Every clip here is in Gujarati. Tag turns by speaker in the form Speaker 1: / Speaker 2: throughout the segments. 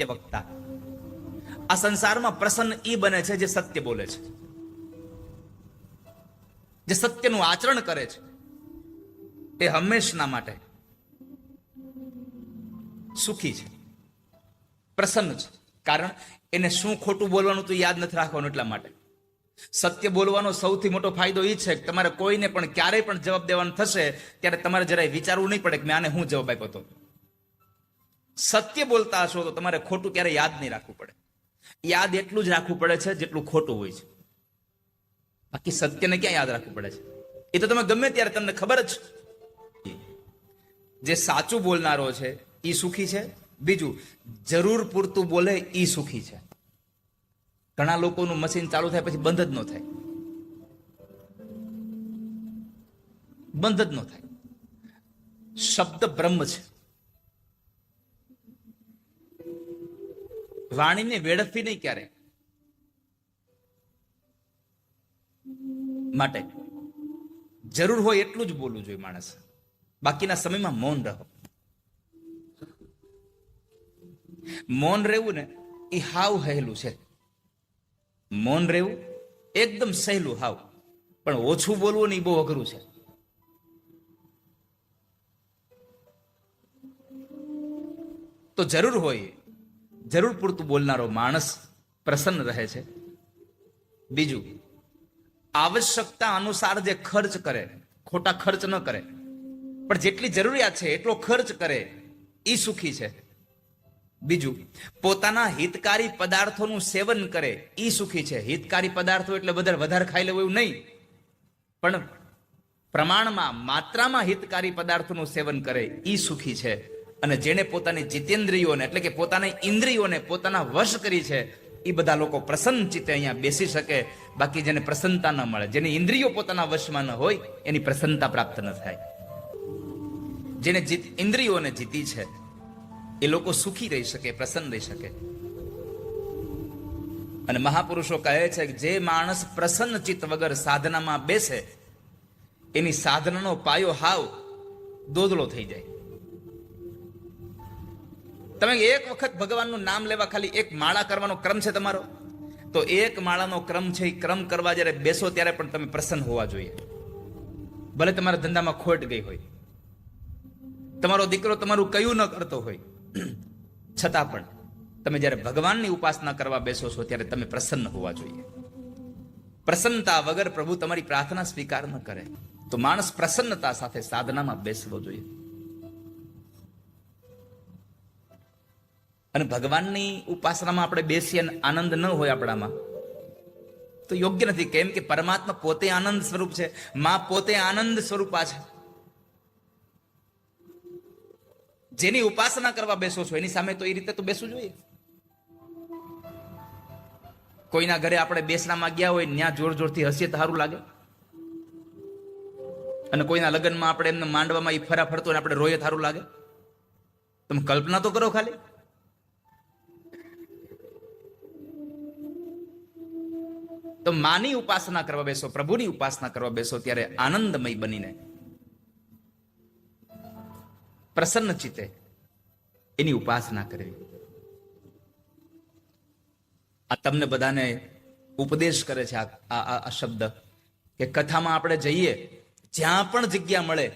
Speaker 1: સત્ય વક્તા આ સંસારમાં પ્રસન્ન ઈ બને છે જે સત્ય બોલે છે. જે સત્યનું આચરણ કરે છે. એ હંમેશના માટે સુખી છે. પ્રસન્ન છે. કારણ એને શું ખોટું બોલવાનું તો યાદ નથી રાખવાનું એટલા માટે. સત્ય બોલવાનો સૌથી મોટો ફાયદો એ છે કે તમારે કોઈને પણ ક્યારેય પણ જવાબ દેવાનો થશે ત્યારે તમારે જરાય વિચારવું નહીં પડે કે મેં આને હું જવાબ આપ્યો હતો સત્ય બોલતા હશો તો તમારે ખોટું ક્યારે યાદ નહીં રાખવું પડે. યાદ એટલું જ રાખવું પડે છે જેટલું ખોટું હોય છે. બાકી સત્યને ક્યાં યાદ રાખવું પડે છે? એ તો તમે ગમે ત્યારે તમને ખબર જ જે સાચું બોલનારો છે એ સુખી છે. બીજું, જરૂર પૂરતું બોલે એ સુખી છે. ઘણા લોકોનું મશીન ચાલુ થાય પછી બંધ જ ન થાય. બંધ જ ન થાય. શબ્દ બ્રહ્મ છે. વાણીને વેડફવી નહીં ક્યારે? માટે જરૂર હોય એટલું જ બોલવું જોઈએ માણસ. બાકીના સમયમાં મૌન રહો. મૌન રહેવું ને એ હાવ હેલું છે. મૌન રહેવું એકદમ સહેલું હાવ. પણ ઓછું બોલવું ને એ બહુ અઘરું છે. તો જરૂર હોય જરૂર પૂરતું બોલનારો માણસ પ્રસન્ન રહે છે. બીજું, આવશ્યકતા અનુસાર જે ખર્ચ કરે, ખોટા ખર્ચ ન કરે, પણ જેટલી જરૂરિયાત છે એટલો ખર્ચ કરે એ સુખી છે. બીજું, પોતાના હિતકારી પદાર્થોનું સેવન કરે એ સુખી છે. હિતકારી પદાર્થો એટલે વધારે વધારે ખાઈ લેવું એવું નહીં. પણ પ્રમાણમાં, માત્રામાં હિતકારી પદાર્થોનું સેવન કરે એ સુખી છે. અને જેણે પોતાની જીતેન્દ્રિયોને એટલે કે પોતાની ઇન્દ્રિયોને પોતાના વશ કરી છે એ બધા લોકો પ્રસન્ન ચિત્તે અહીંયા બેસી શકે. બાકી જેને પ્રસન્નતા ન મળે, જેની ઇન્દ્રિયો પોતાના વશમાં ન હોય, એની પ્રસન્નતા પ્રાપ્ત ન થાય. જેને જીત, ઇન્દ્રિયોને જીતી છે, એ લોકો સુખી રહી શકે, પ્રસન્ન રહી શકે. અને મહાપુરુષો કહે છે કે જે માણસ પ્રસન્ન ચિત્ત વગર સાધનામાં બેસે, એની સાધનાનો પાયો હાવ દોદલો થઈ જાય. તમે એક વખત ભગવાનનું નામ લેવા ખાલી એક માળા કરવાનો ક્રમ છે તમારો? તો એક માળાનો ક્રમ છે એ ક્રમ કરવા જ્યારે બેસો ત્યારે પણ તમે પ્રસન્ન હોવા જોઈએ. ભલે તમારા ધંધામાં ખોટ ગઈ હોય. તમારો દીકરો તમારું કયું ન કરતો હોય. છતાં પણ તમે જ્યારે ભગવાનની ઉપાસના કરવા બેસો છો ત્યારે તમે પ્રસન્ન હોવા જોઈએ. પ્રસન્નતા વગર પ્રભુ તમારી પ્રાર્થના સ્વીકાર ન કરે. તો માણસ પ્રસન્નતા સાથે સાધનામાં બેસવો જોઈએ. અને ભગવાનની ઉપાસનામાં આપણે બેસીએ અને આનંદ ન હોય આપણામાં, તો યોગ્ય નથી. કેમ કે પરમાત્મા પોતે આનંદ સ્વરૂપ છે. માં પોતે આનંદ સ્વરૂપા છે. જેની ઉપાસના કરવા બેસો છો, એની સામે તો એ રીતે તો બેસવું જોઈએ. કોઈના ઘરે આપણે બેસણામાં ગયા હોય ત્યાં જોર જોરથી હસીએ તો સારું લાગે. અને કોઈના લગ્નમાં આપણે એમને માંડવામાં એ ફરા ફરતો આપણે રોયે સારું લાગે. તમે કલ્પના તો કરો ખાલી. તો માની ઉપાસના કરવા બેસો, પ્રભુની ઉપાસના કરવા બેસો, ત્યારે આનંદમય બનીને. પ્રસન્ન ચિત્તે એની ઉપાસના કરવી. આ તમને બધાને ઉપદેશ કરે છે આ, આ- શબ્દ કે કથામાં આપણે જઈએ, જ્યાં પણ જગ્યા મળે,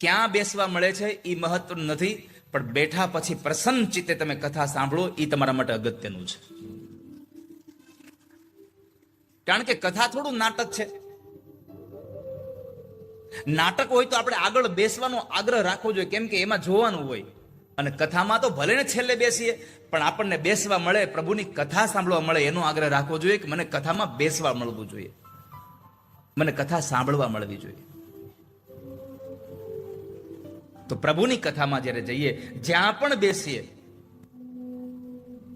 Speaker 1: ક્યાં બેસવા મળે છે એ મહત્વ નથી, પણ બેઠા પછી પ્રસન્ન ચિત્તે તમે કથા સાંભળો એ તમારા માટે અગત્યનું છે. કારણ કે કથા થોડું નાટક છે. નાટક હોય તો આપણે આગળ બેસવાનો આગ્રહ રાખવો જોઈએ, કેમ કે એમાં જોવાનું હોય. અને કથામાં તો ભલે ને છેલ્લે બેસીએ, પણ આપણને બેસવા મળે, પ્રભુની કથા સાંભળવા મળે, એનો આગ્રહ રાખવો જોઈએ કે મને કથામાં બેસવા મળવું જોઈએ. મને કથા સાંભળવા મળવી જોઈએ. તો પ્રભુની કથામાં જ્યારે જઈએ, જ્યાં પણ બેસીએ,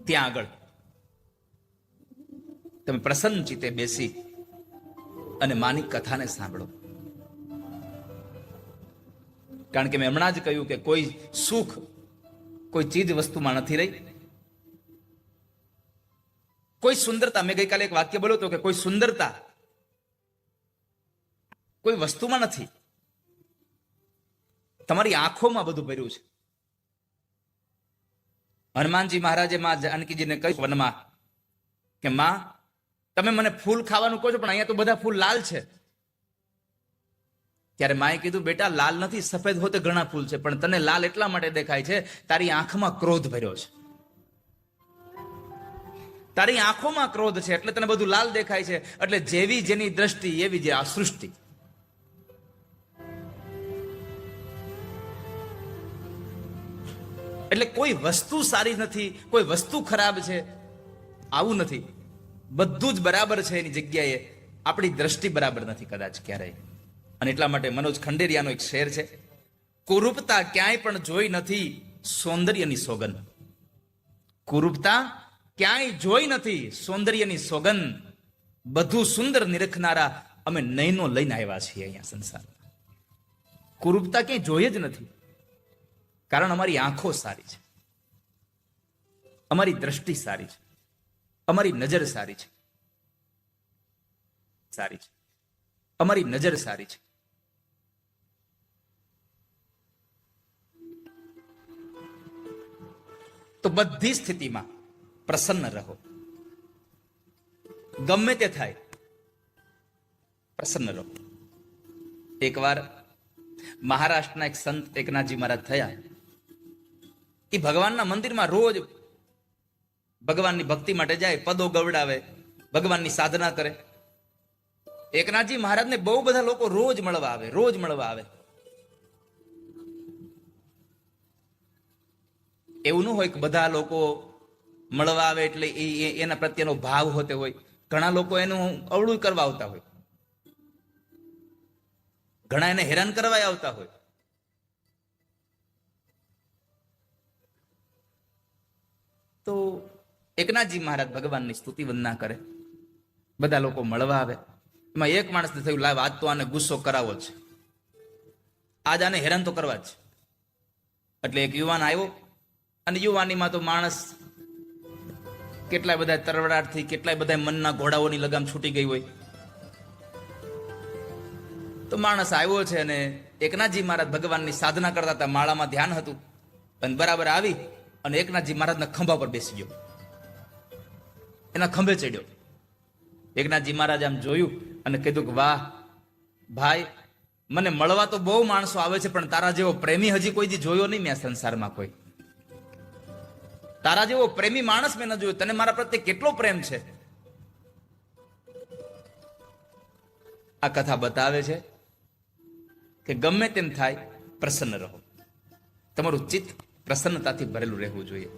Speaker 1: ત્યાં આગળ તમે પ્રસન્ન ચિત્તે બેસી અને માની કથાને સાંભળો. કારણ કે મેં હમણાં જ કહ્યું કે કોઈ સુખ કોઈ ચીજ વસ્તુમાં નથી રહી. કોઈ સુંદરતા, મેં ગઈકાલે એક વાક્ય બોલ્યો હતો કે કોઈ સુંદરતા કોઈ વસ્તુમાં નથી. તમારી આંખોમાં બધું ભર્યું છે. હનુમાનજી મહારાજે માં જાનકીજીને કહ્યું વનમાં કે, માં તમે મને ફૂલ ખાવાનું કહો છો, પણ અહીંયા તો બધા ફૂલ લાલ છે. ત્યારે માએ કીધું, બેટા, લાલ નથી, સફેદ હોતે ઘણા ફૂલ છે, પણ તને લાલ એટલા માટે દેખાય છે, તારી આંખમાં ક્રોધ ભર્યો છે. તારી આંખોમાં ક્રોધ છે, એટલે તને બધું લાલ દેખાય છે, એટલે જેવી જેની દ્રષ્ટિ, એવી જે આ સૃષ્ટિ. એટલે કોઈ વસ્તુ સારી નથી, કોઈ વસ્તુ ખરાબ છે, આવું નથી. બધું જ બરાબર છે એની જગ્યાએ. આપણી દ્રષ્ટિ બરાબર નથી કદાચ ક્યારેય. અને એટલા માટે મનોજ ખંડેરિયાનો એક શેર છે. કુરૂપતા ક્યાંય પણ જોઈ નથી સૌંદર્યની સોગંદ કુરૂપતા ક્યાંય જોઈ નથી સૌંદર્યની સોગંદ બધું સુંદર નિરખનારા અમે નયનો લઈને આવ્યા છીએ અહીંયા સંસારમાં. કુરૂપતા ક્યાંય જોઈ જ નથી. કારણ અમારી આંખો સારી છે. અમારી દ્રષ્ટિ સારી છે. અમારી નજર સારી છે. સારી છે. અમારી નજર સારી છે. તો બધી સ્થિતિમાં પ્રસન્ન રહો. ગમે તે થાય, પ્રસન્ન રહો. એકવાર મહારાષ્ટ્રના એક સંત એકનાથજી મહારાજ થયા. એ ભગવાનના મંદિરમાં રોજ ભગવાનની ભક્તિ માટે જાય, પદો ગવડાવે, ભગવાનની સાધના કરે. એકનાથજી મહારાજને બહુ બધા લોકો રોજ મળવા આવે, રોજ મળવા આવે. એવું ન હોય કે બધા લોકો મળવા આવે એટલે એ એના પ્રત્યેનો ભાવ હોતે હોય. ઘણા લોકો એનું અવળું કરવા આવતા હોય. ઘણા એને હેરાન કરવા આવતા હોય. તો એકનાથજી મહારાજ ભગવાનની સ્તુતિ વંદના કરે. બધા લોકો મળવા આવે. એમાં એક માણસને થયું, લાવ આજ તો આને ગુસ્સો કરાવો છે આજ આને હેરાન તો કરવા જ. એટલે એક યુવાન આવ્યો. અને યુવાનીમાં તો માણસ કેટલાય બધા તરવડાટથી, કેટલાય બધા મનના ઘોડાઓની લગામ છૂટી ગઈ હોય. તો માણસ આવ્યો છે અને એકનાથજી મહારાજ ભગવાનની સાધના કરતા હતા, માળામાં ધ્યાન હતું. અને બરાબર આવી અને એકનાથજી મહારાજના ખંભા પર બેસી ગયો. એના ખંભે ચડ્યો. એકનાથજી મહારાજ આમ જોયું અને કીધું કે, વાહ, ભાઈ, મને મળવા તો બહુ માણસો આવે છે, પણ તારા જેવો પ્રેમી હજી કોઈ દી જોયો નહીં મેં સંસારમાં કોઈ. તારા જેવો પ્રેમી માણસ મેં ન જોયો, તને મારા પ્રત્યે કેટલો પ્રેમ છે? આ કથા બતાવે છે કે ગમે તેમ થાય પ્રસન્ન રહો. તમારું ચિત્ત પ્રસન્નતાથી ભરેલું રહેવું જોઈએ.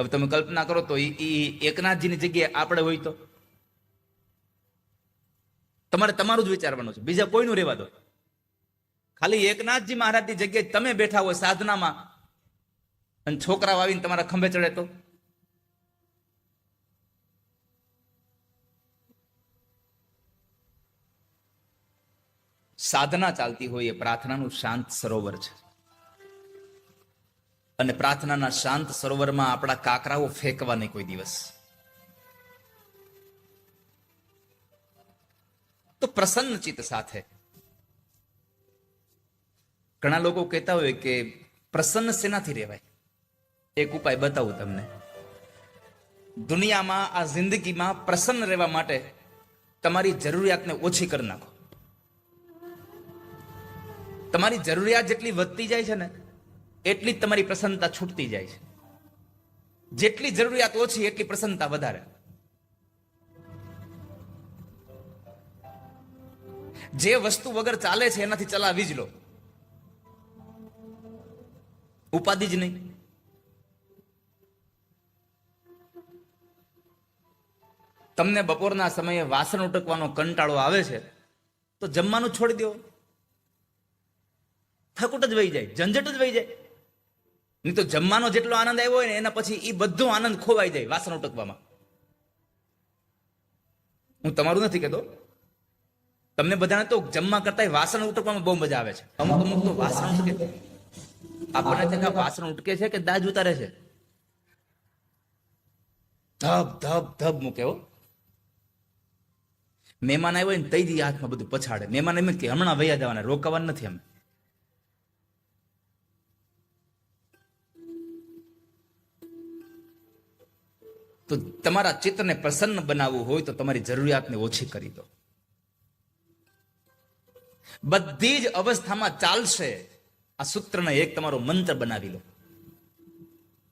Speaker 1: હવે તમે કલ્પના કરો તો ઈ એકનાથજીની જગ્યાએ આપણે હોય તો? તમારે તમારું જ વિચારવાનું છે. બીજા કોઈનું રહેવા દો. ખાલી એકનાથજી મહારાજની જગ્યાએ તમે બેઠા હોય સાધનામાં અને છોકરાઓ આવીને તમારા ખંભે ચડે તો? સાધના ચાલતી હોય એ પ્રાર્થનાનું શાંત સરોવર છે. અને પ્રાર્થનાના શાંત સરોવરમાં આપણા કાકરાઓ ફેંકવા નહીં કોઈ દિવસ. તો પ્રસન્ન ચિત્ત સાથે. ઘણા લોકો કહેતા હોય કે પ્રસન્ન શેનાથી રહેવાય? એક ઉપાય બતાવું તમને. દુનિયામાં આ જિંદગીમાં પ્રસન્ન રહેવા માટે તમારી જરૂરિયાતને ઓછી કરી નાખો. તમારી જરૂરિયાત જેટલી વધતી જાય છે ને એટલી જ તમારી પ્રસન્નતા છૂટતી જાય છે. જેટલી જરૂરિયાત ઓછી, એટલી પ્રસન્નતા વધારે. જે વસ્તુ વગર ચાલે છે, એનાથી ચલાવી જ લો. ઉપાધિ જ નહીં. તમને બપોરના સમયે વાસણ ઉટકવાનો કંટાળો આવે છે, તો જમવાનું છોડી દો. થકુટ જ વહી જાય, ઝંઝટ જ વહી જાય. નહીં તો જમવાનો જેટલો આનંદ આવ્યો હોય ને, એના પછી એ બધો આનંદ ખોવાઈ જાય વાસણ ઉટકવામાં. હું તમારું નથી કહેતો. તમને બધાને તો જમવા કરતા વાસણ ઉટકવામાં બહુ મજા આવે છે. અમુક અમુક તો વાસણ ઉટકે આપણને કાં વાસણ ઉટકે છે કે દાજ ઉતારે છે? ધબ ધબ ધબ મૂકે હો. મહેમાન આવ્યો ને, તઈ દી હાથમાં બધું પછાડે. મહેમાન એમ કે, હમણાં વૈયા જવાના, રોકાવાનું નથી અમે. તો તમારા ચિત્તને પ્રસન્ન બનાવવું હોય તો તમારી જરૂરિયાતને ઓછી કરી દો. બધી જ અવસ્થામાં ચાલશે. આ સૂત્રને એક તમારો મંત્ર બનાવી લો.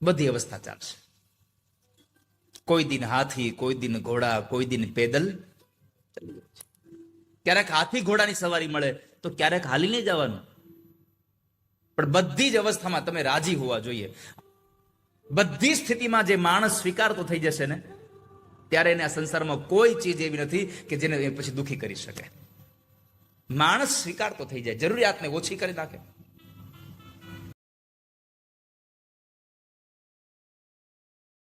Speaker 1: બધી અવસ્થા ચાલશે. કોઈ દિન હાથી, કોઈ દિન ઘોડા, કોઈ દિન પેદલ. ક્યારેક હાથી ઘોડાની સવારી મળે તો ક્યારેક હાલીને જવાનું. પણ બધી જ અવસ્થામાં તમે રાજી હોવા જોઈએ. બધી સ્થિતિમાં જે માણસ સ્વીકારતો થઈ જશે ને, ત્યારે એને આ સંસારમાં કોઈ ચીજ એવી નથી કે જેને પછી દુખી કરી શકે. માણસ સ્વીકારતો થઈ જાય, જરૂરિયાતને ઓછી કરી નાખે.